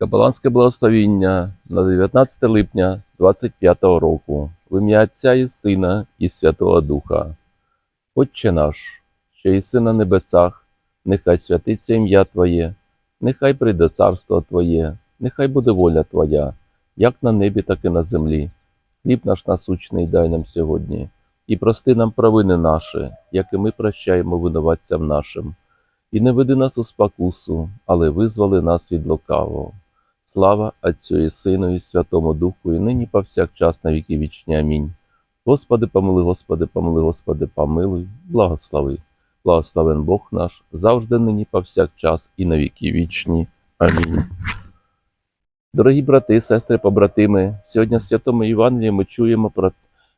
Капеланське благословіння на 19 липня 25 року в ім'я Отця і Сина і Святого Духа. Отче наш, що єси на небесах, нехай святиться ім'я Твоє, нехай прийде царство Твоє, нехай буде воля Твоя, як на небі, так і на землі. Хліб наш насущний дай нам сьогодні, і прости нам провини наші, як і ми прощаємо винуватцям нашим. І не веди нас у спокусу, але визволи нас від лукавого. Слава Отцю і Сину, і Святому Духу, і нині повсякчас на віки вічні. Амінь. Господи, помили, Господи, помили, Господи, помилуй, благослови. Благословен Бог наш, завжди нині повсякчас і на віки вічні. Амінь. Дорогі брати, сестри, побратими, сьогодні в Святому Євангелії ми чуємо про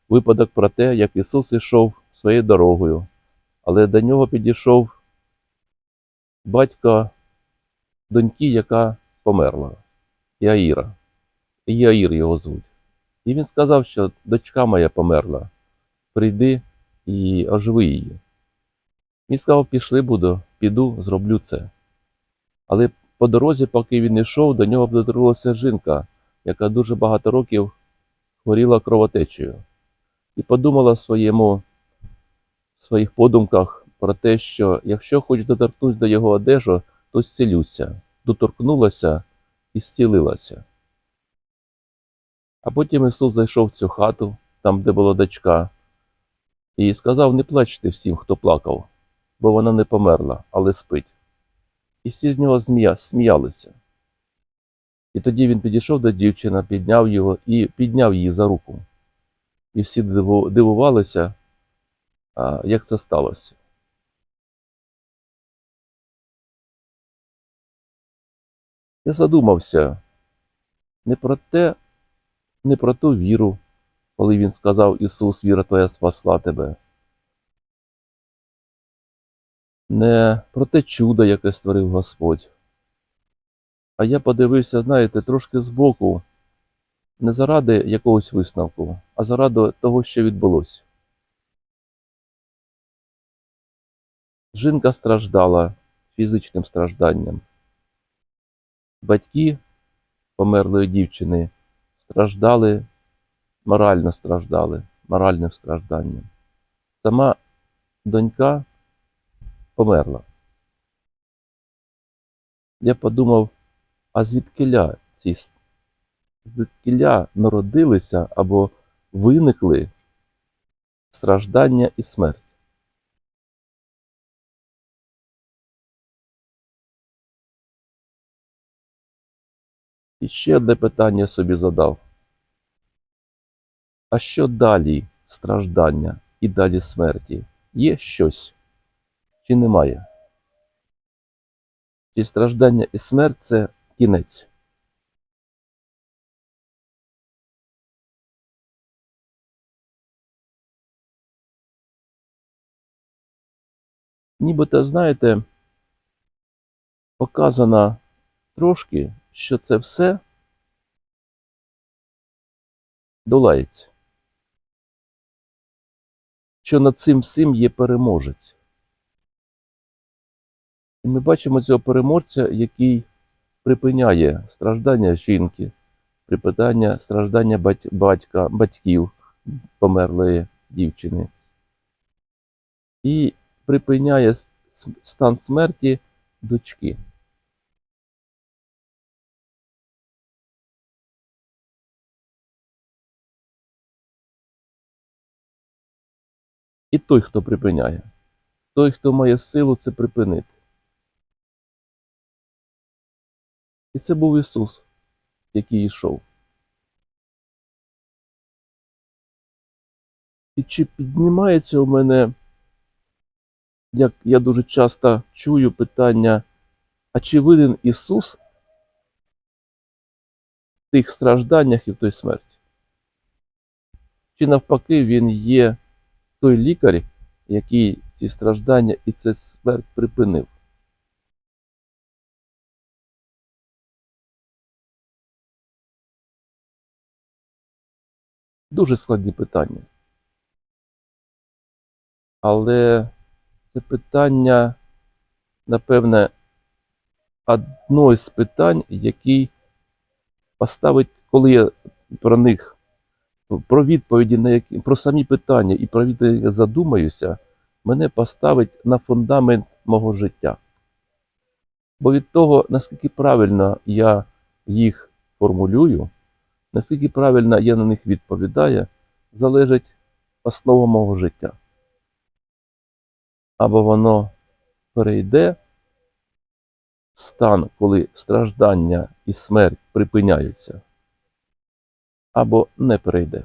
випадок про те, як Ісус ішов своєю дорогою, але до нього підійшов батько доньки, яка померла, Іаїра. Іаїр його звуть. І він сказав, що дочка моя померла, прийди і оживи її. Він сказав, пішли буду, піду, зроблю це. Але по дорозі, поки він йшов, до нього доторкнулася жінка, яка дуже багато років хворіла кровотечею. І подумала в своєму, в своїх подумках про те, що якщо хоч доторкнусь до його одежу, то зцілюся. Доторкнулася і зцілилася. А потім Ісус зайшов в цю хату, там, де була дочка, і сказав: не плачте всім, хто плакав, бо вона не померла, але спить. І всі з нього змія, сміялися. І тоді він підійшов до дівчини, підняв його і підняв її за руку. І всі дивувалися, як це сталося. Я задумався не про те, не про ту віру, коли він сказав Ісус, віра твоя спасла тебе. Не про те чудо, яке створив Господь. А я подивився, знаєте, трошки збоку, не заради якогось висновку, а заради того, що відбулося. Жінка страждала фізичним стражданням. Батьки померлої дівчини страждали, морально страждали, моральним стражданням. Сама донька померла. Я подумав, а звідкиля ці звідкиля народилися або виникли страждання і смерть? І ще одне питання собі задав. А що далі страждання і далі смерті? Є щось чи немає? Чи страждання і смерть це кінець? Нібито, знаєте, показано трошки, що це все долається. Що над цим всім є переможець. І ми бачимо цього переможця, який припиняє страждання жінки, припиняє страждання батька, батьків померлої дівчини. І припиняє стан смерті дочки. І той, хто припиняє, той, хто має силу це припинити. І це був Ісус, який йшов. І чи піднімається у мене, як я дуже часто чую питання, а чи винен Ісус в тих стражданнях і в той смерті? Чи навпаки Він є той лікар, який ці страждання і цю смерть припинив? Дуже складні питання. Але це питання, напевне, одно з питань, які поставить, коли я про них, про відповіді на які, про самі питання і про відповіді задумаюся, мене поставить на фундамент мого життя. Бо від того, наскільки правильно я їх формулюю, наскільки правильно я на них відповідаю, залежить основа мого життя. Або воно перейде в стан, коли страждання і смерть припиняються, або не перейде.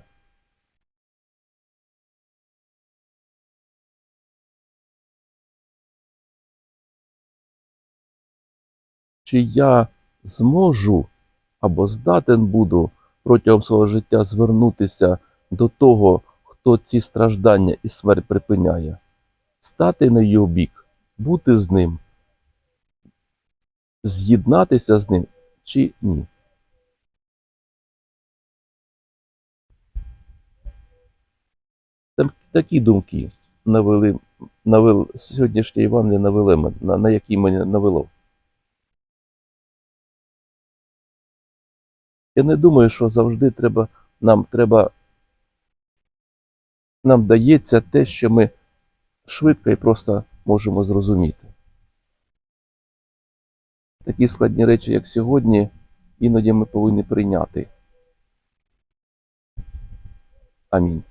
Чи я зможу або здатен буду протягом свого життя звернутися до того, хто ці страждання і смерть припиняє, стати на його бік, бути з ним, з'єднатися з ним чи ні? Там такі думки навели, навели сьогоднішнє Євангеліє навели на, на які мене навело. Я не думаю, що завжди треба, нам треба, нам дається те, що ми швидко і просто можемо зрозуміти. Такі складні речі, як сьогодні, іноді ми повинні прийняти. Амінь.